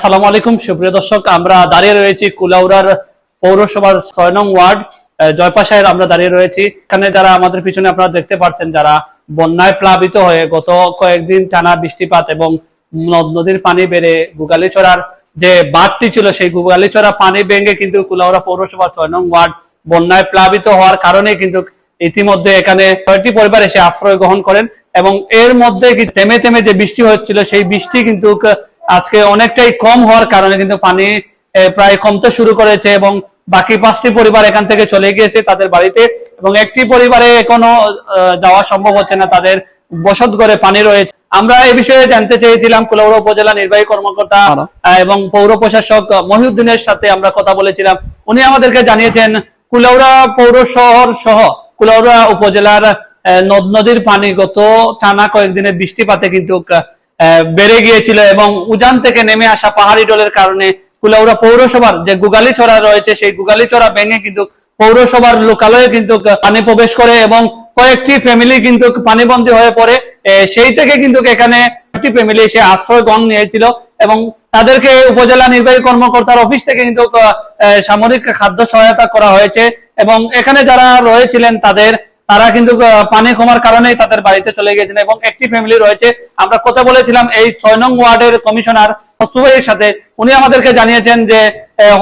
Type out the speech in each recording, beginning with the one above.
আসসালামু আলাইকুম। সুপ্রিয় দর্শক, আমরা দাঁড়িয়ে রয়েছি কুলাউড়ার পৌরসভার ছয় নং ওয়ার্ড জয়পাশায়ের আমরা দাঁড়িয়ে রয়েছি। এখানে যারা আমাদের পিছনে আপনারা দেখতে পাচ্ছেন, যারা বন্যায় প্লাবিত হয়ে গত কয়েকদিন টানা বৃষ্টিপাত এবং নদ, নদীর পানি বেড়ে গুগালিছড়ার যে বাঁধটি ছিল, সেই গুগালিছড়া পানি ভেঙে কিন্তু কুলাউড়া পৌরসভার ছয় নং ওয়ার্ড বন্যায় প্লাবিত হওয়ার কারণে কিন্তু ইতিমধ্যে এখানে কয়েকটি পরিবার এসে আশ্রয় গ্রহণ করেন এবং এর মধ্যে থেমে থেমে যে বৃষ্টি হচ্ছিল, সেই বৃষ্টি কিন্তু আজকে অনেকটাই কম হওয়ার কারণে কিন্তু পানি প্রায় কমতে শুরু করেছে এবং বাকি পাঁচটি পরিবার এখান থেকে চলে গিয়েছে তাদের বাড়িতে এবং একটি পরিবারে এখনও যাওয়া সম্ভব হচ্ছে না তাদের বসত ঘরে পানি রয়েছে। আমরা এই বিষয়ে জানতে চেয়েছিলাম কুলাউড়া উপজেলা নির্বাহী কর্মকর্তা এবং পৌর প্রশাসক মহিউদ্দিনের সাথে আমরা কথা বলেছিলাম। উনি আমাদেরকে জানিয়েছেন কুলাউড়া পৌর শহর সহ কুলাউড়া উপজেলার নদ নদীর পানি গত টানা কয়েকদিনের বৃষ্টিপাতে কিন্তু বেড়ে গিয়েছিল এবং উজান থেকে নেমে আসা পাহাড়ি ডলের কারণে কুলাউড়া পৌরসভার যে গুগালি চড়া রয়েছে, সেই গুগালি চড়া ভেঙে কিন্তু পৌরসভার লোকালয়ে কিন্তু পানি প্রবেশ করে এবং কয়েকটি ফ্যামিলি কিন্তু পানিবন্দী হয়ে পড়ে। সেই থেকে কিন্তু এখানে একটি ফ্যামিলি সে আশ্রয় গ্রহণ নিয়েছিল এবং তাদেরকে উপজেলা নির্বাহী কর্মকর্তার অফিস থেকে কিন্তু সামরিক খাদ্য সহায়তা করা হয়েছে এবং এখানে যারা রয়েছিলেন তাদের তারা কিন্তু পানি কমার কারণেই তাদের বাড়িতে চলে গিয়েছেন এবং একটি ফ্যামিলি রয়েছে। আমরা কথা বলেছিলাম এই ছয় নং ওয়ার্ডের কমিশনার হসুভাইয়ের সাথে। উনি আমাদেরকে জানিয়েছেন যে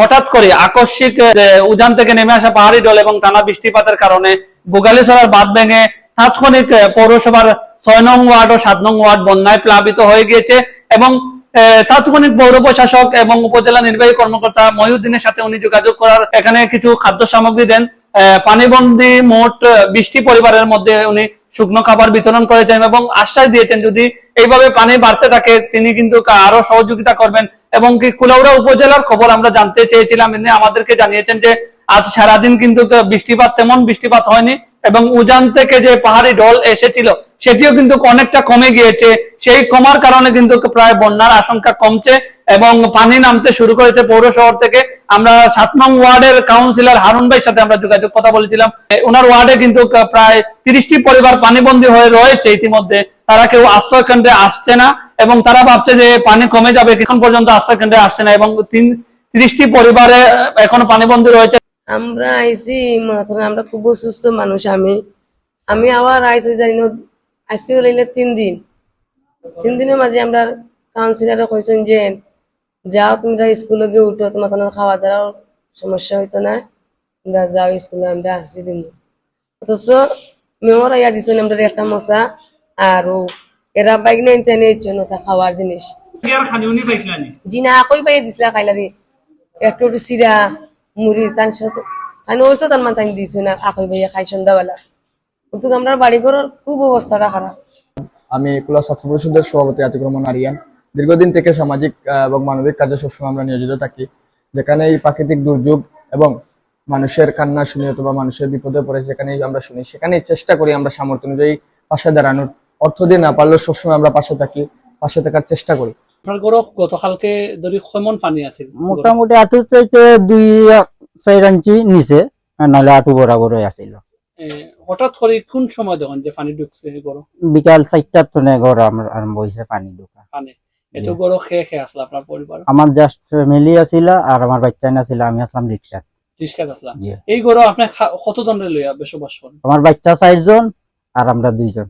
হঠাৎ করে আকস্মিক উজান থেকে নেমে আসা পাহাড়ি ডল এবং টানা বৃষ্টিপাতের কারণে গোগালেশ্বরার বাঁধ ভেঙে তাৎক্ষণিক পৌরসভার ছয় নং ওয়ার্ড ও সাত নং ওয়ার্ড বন্যায় প্লাবিত হয়ে গিয়েছে এবং তাৎক্ষণিক পৌর প্রশাসক এবং উপজেলা নির্বাহী কর্মকর্তা মহিউদ্দিনের সাথে উনি যোগাযোগ করার এখানে কিছু খাদ্য সামগ্রী দেন। পানিবন্দী মোট বৃষ্টি পরিবারের মধ্যে উনি শুকনো খাবার বিতরণ করেছেন এবং আশ্বাস দিয়েছেন যদি এইভাবে পানি বাড়তে থাকে, তিনি কিন্তু আরও সহযোগিতা করবেন। এবং কি কুলাউড়া উপজেলার খবর আমরা জানতে চেয়েছিলাম এমনি আমাদেরকে জানিয়েছেন যে আজ সারাদিন কিন্তু বৃষ্টিপাত, তেমন বৃষ্টিপাত হয়নি। এবং উজান থেকে যে পাহাড়ি ঢল এসেছিল, সেটিও কিন্তু অনেকটা কমে গিয়েছে। সেই কমার কারণে কিন্তু প্রায় বন্যার আশঙ্কা কমছে এবং পানি নামতে শুরু করেছে পৌর শহর থেকে। আমরা সাত নং ওয়ার্ডের কাউন্সিলর হারুন ভাইয়ের সাথে আমরা যোগাযোগ কথা বলেছিলাম। ওনার ওয়ার্ডে কিন্তু প্রায় তিরিশটি পরিবার পানিবন্দী হয়ে রয়েছে ইতিমধ্যে। তারা কেউ আশ্রয় কেন্দ্রে আসছে না এবং তারা ভাবছে যে পানি কমে যাবে, এখন পর্যন্ত আশ্রয় কেন্দ্রে আসছে না এবং তিন, তিরিশটি পরিবারে এখনও পানিবন্দী রয়েছে। আমরা আইছি করেন আমরা খুব অসুস্থ মানুষ আমি। আমি আবার আইসি জানি না আজকে হইলে তিন দিন। তিন দিনের মাঝে আমরা কাউন্সিলারে কইছেন যে যাও তোমরা স্কুলে গিয়ে উঠো তোমার তোমার খাওয়া দাওয়ার সমস্যা হইতো না। তোমরা যাও স্কুলে আমরা আসি দিন। অথচ মেমর আইয়া দিছেন আমরা একটা মশা আর এরা বাইক নেই তেনে জন্য তা খাওয়ার জিনিস। জিনা কই পাই দিছিলা খাইলারি? একটু একটু চিরা মুড়ি তান সাথে তান ওইসব তার দিছো না আকই ভাইয়া খাই সন্ধ্যাবেলা কিন্তু আমরা বাড়ি ঘরের খুব অবস্থাটা খারাপ। আমি কুলা ছাত্র পরিষদের সভাপতি আতিক রহমান আরিয়ান। দীর্ঘদিন থেকে সামাজিক এবং মানবিক কাজে সবসময় আমরা নিয়োজিত থাকি। যেখানে এই প্রাকৃতিক দুর্যোগ এবং মানুষের কান্না শুনি অথবা মানুষের বিপদে পড়ে যেখানেই আমরা শুনি, সেখানেই চেষ্টা করি আমরা সামর্থ্য অনুযায়ী পাশে দাঁড়ানোর। অর্থ দিয়ে না পারলেও সবসময় আমরা পাশে থাকি, পাশে থাকার চেষ্টা করি। আপনার গতকালকে ধরি কেমন পানি আছে মোটামুটি আঁটুর চাইতে দুই চার ইঞ্চি নিচে নাহলে আঁটু বরাবর আছিল। হঠাৎ করে কোন সময় যখন যে পানি ঢুকছে বিকাল চারটার তনে ঘর আমার আরম্ভ হয়েছে পানি ঢোকা। পানি। এত গরম খেয়ে খেয়ে আসলো আপনার পরিবার আমার জাস্ট ফ্যামিলি আছিল আর আমার বাচ্চা আছিল আমি আসলাম রিক্সা আসলাম এই গরম আপনি কতজনের লইয়া বসবাস করেন আমার বাচ্চা চারজন আর আমরা দুইজন।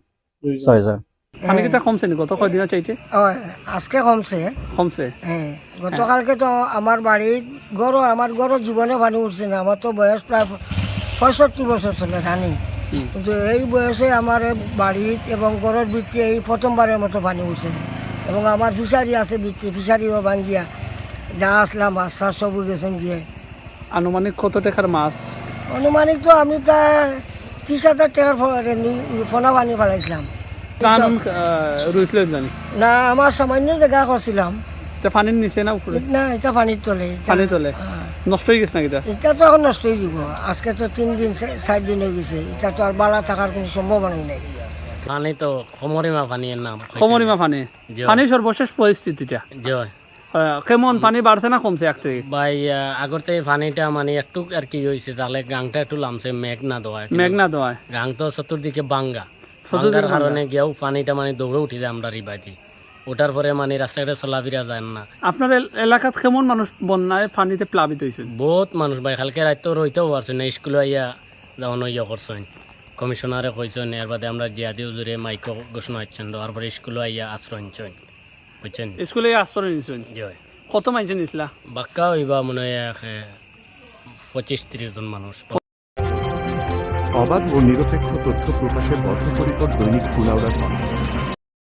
ছয়জন। পানি কিটা কমছে নি? গত কয়দিন চাইতে? আজকে কমছে। কমছে? হ্যাঁ গতকালকে তো আমার বাড়ির গরু আমার গরু জীবনে পানি উঠছে না। আমার তো বয়স প্রায় পঁয়ষট্টি বছর চলে রানিং কিন্তু এই বয়সে আমার বাড়ির এবং গরুর বৃত্তি এই প্রথমবারের মতো পানি উঠছে। এবং আমার ফিশারি আছে বৃত্তি ফিশারিও ভাঙ্গিয়া যা আসলাম মাছ টাছ সবু গেছেন গিয়ে। আনুমানিক কত টাকার মাছ? অনুমানিক তো আমি প্রায় ত্রিশ হাজার টাকার ফোনা পানি ফেলাইছিলাম না আমার সামান্য জায়গা করছিলাম এটা পানির নিচে না উপরে না এটা পানির তলে তোলে। নষ্ট হয়ে গেছে নাকি এটা এটা তো এখন নষ্ট হয়ে যাব আজকে তো তিন দিন চার দিন হয়ে গেছে। এটা তো আর বালা থাকার কোনো সম্ভাবনাই নেই। পানি তো কমরিমা পানির নাম। কমরিমা পানি। পানি সর্বশেষ পরিস্থিতিটা জয়। কেমন পানি বাড়ছে না কমছে এক থেকে? ভাই আহ, আগর থেকে পানিটা মানে একটু আর কি হয়েছে তাহলে গাংটা একটু লামছে মেঘ না দেওয়া মেঘনা দেওয়ায় গাং তো চতুর্দিকে বাঙ্গা বাঙ্গার কারণে গিয়েও পানিটা মানে দৌড়ে উঠি যায় আমরা রিবাইতে ওটার পরে মানে রাস্তাঘাটে চলাফেরা যায় না। আপনার এলাকাত কেমন মানুষ বন্যায় পানিতে প্লাবিত হয়েছেন বহুত মানুষ ভাই কালকে রাত রইতেও পারছে না স্কুলে আইয়া যাওয়ানো ইয়ে করছেন কমিশনারে কইছেন এর বাদে আমরা জিয়াদি উজুরে মাইক ঘোষণা হচ্ছেন দেওয়ার পরে স্কুলে আইয়া আশ্রয় নিচ্ছেন বুঝছেন স্কুলে আশ্রয় নিয়েছেন জয় কত মাইছে নিছিলা বাক্কা হইবা মনে হয় পঁচিশ ত্রিশ জন মানুষ। অবাধ ও নিরপেক্ষ তথ্য প্রকাশে বদ্ধপরিকর দৈনিক কুলাউড়ার কণ্ঠ